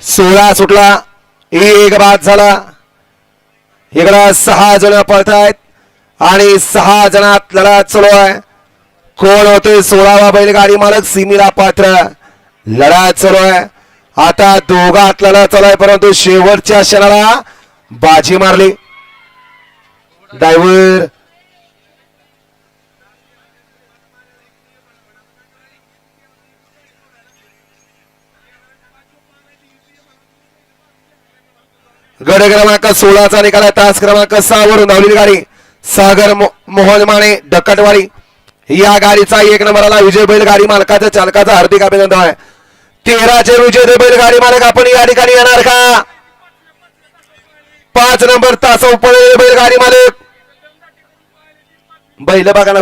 सोळा सुटला एक बाद झाला. इकडं सहा जण पळतायत आणि सहा जणात लढा चालू आहे. कोण होते सोळावा बैलगाडी मालक सिमीला पात्र? लढा चालू आहे. आता दोघात लढा चालू आहे परंतु शेवटच्या क्षणाला बाजी मारली. ड्रायव्हर गड क्रमांक सोळाचा निकाल आहे. तास क्रमांक सहा वरून धावलेली गाडी सागर मो- मोहन माने डक्कटवाडी या गाडीचा एक नंबरला विजय बैल गाडी मालकाचा चालकाचा हार्दिक अभिनंदन आहे. तेराचे विजय बैल गाडी मालक आपण या ठिकाणी येणार का? पाच नंबर तास बैल गाडी मालक. बैल बघा ना